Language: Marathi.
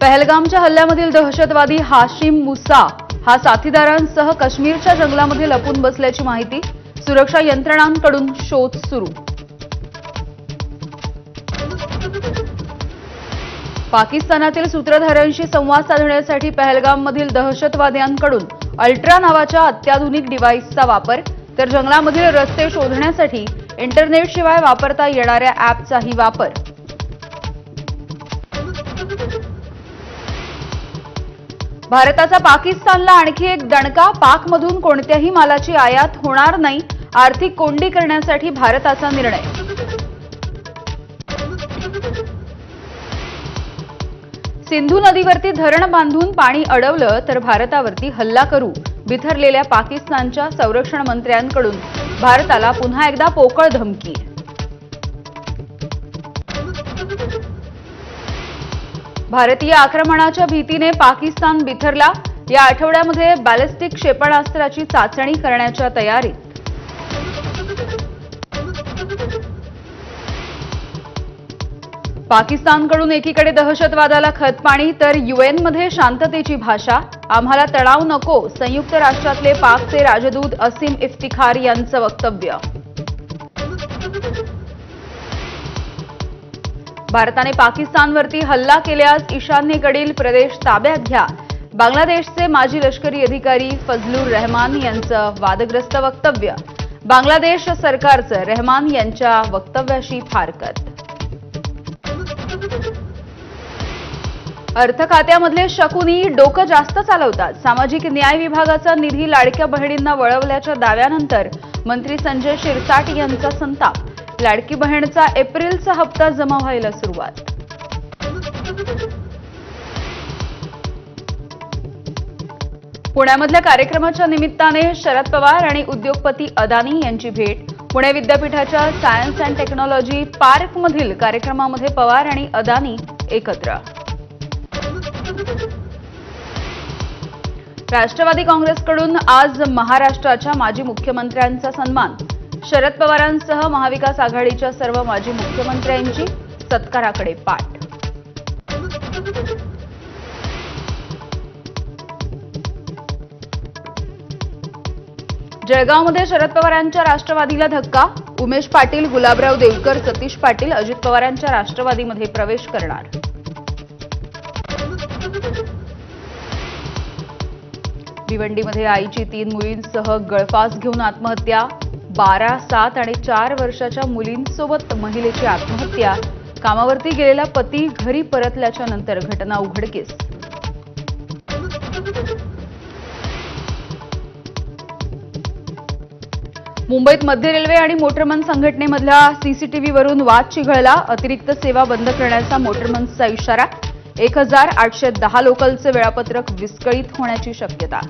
पहलगामच्या हल्ल्यामधील दहशतवादी हाशिम मुसा हा साथीदारांसह काश्मीरच्या जंगलामध्ये लपून बसल्याची माहिती सुरक्षा यंत्रणांकडून शोध सुरू. पाकिस्तानातील सूत्रधाऱ्यांशी संवाद साधण्यासाठी पहलगाममधील दहशतवाद्यांकडून अल्ट्रा नावाच्या अत्याधुनिक डिव्हाइसचा वापर तर जंगलामधील रस्ते शोधण्यासाठी इंटरनेटशिवाय वापरता येणाऱ्या ऍपचाही वापर. भारताचा पाकिस्तानला आणखी एक दणका पाकमधून कोणत्याही मालाची आयात होणार नाही आर्थिक कोंडी करण्यासाठी भारताचा निर्णय. सिंधू नदीवरती धरण बांधून पाणी अडवलं तर भारतावरती हल्ला करू. बिथरलेल्या पाकिस्तानच्या संरक्षण मंत्र्यांकडून भारताला पुन्हा एकदा पोकळ धमकी. भारतीय आक्रमणाच्या भीतीने पाकिस्तान बिथरला. या आठवड्यामध्ये बॅलिस्टिक क्षेपणास्त्राची चाचणी करण्याच्या तयारीत पाकिस्तानकडून एकीकडे दहशतवादाला खतपाणी तर युएनमध्ये शांततेची भाषा. आम्हाला तणाव नको. संयुक्त राष्ट्रातले पाकचे राजदूत असीम इफ्तिखार यांचं वक्तव्य. भारताने पाकिस्तानवरती हल्ला केल्यास ईशान्येकडील प्रदेश ताब्यात घ्या. बांगलादेशचे माजी लष्करी अधिकारी फजलूर रहमान यांचं वादग्रस्त वक्तव्य. बांगलादेश सरकारचं रहमान यांच्या वक्तव्याशी फारकत. अर्थ खात्यामधले शकुनी डोकं जास्त चालवतात. सामाजिक न्याय विभागाचा निधी लाडक्या बहिणींना वळवल्याच्या दाव्यानंतर मंत्री संजय शिरसाट यांचा संताप. लाडकी बहिणीचा एप्रिलचा हप्ता जमा व्हायला सुरुवात. पुण्यामधल्या कार्यक्रमाच्या निमित्ताने शरद पवार आणि उद्योगपती अदानी यांची भेट. पुणे विद्यापीठाच्या सायन्स अँड टेक्नॉलॉजी पार्कमधील कार्यक्रमामध्ये पवार आणि अदानी एकत्र. राष्ट्रवादी काँग्रेसकडून आज महाराष्ट्राच्या माजी मुख्यमंत्र्यांचा सन्मान. शरद पवारांसह महाविकास आघाडीच्या सर्व माजी मुख्यमंत्र्यांची सत्काराकडे पाठ. जळगावमध्ये शरद पवारांच्या राष्ट्रवादीला धक्का. उमेश पाटील गुलाबराव देवकर सतीश पाटील अजित पवारांच्या राष्ट्रवादीमध्ये प्रवेश करणार. भिवंडीमध्ये आईची तीन मुलींसह गळफास घेऊन आत्महत्या बारा सात आणि चार वर्षाच्या मुलींसोबत महिलेची आत्महत्या. कामावरती गेलेला पती घरी परतल्याच्या नंतर घटना उघडकीस. मुंबईत मध्य रेल्वे आणि मोटरमन संघटनेमधल्या सीसीटीव्हीवरून वाद चिघळला. अतिरिक्त सेवा बंद करण्याचा मोटरमन्सचा इशारा एक हजार आठशे दहा लोकलचे वेळापत्रक विस्कळीत होण्याची शक्यता.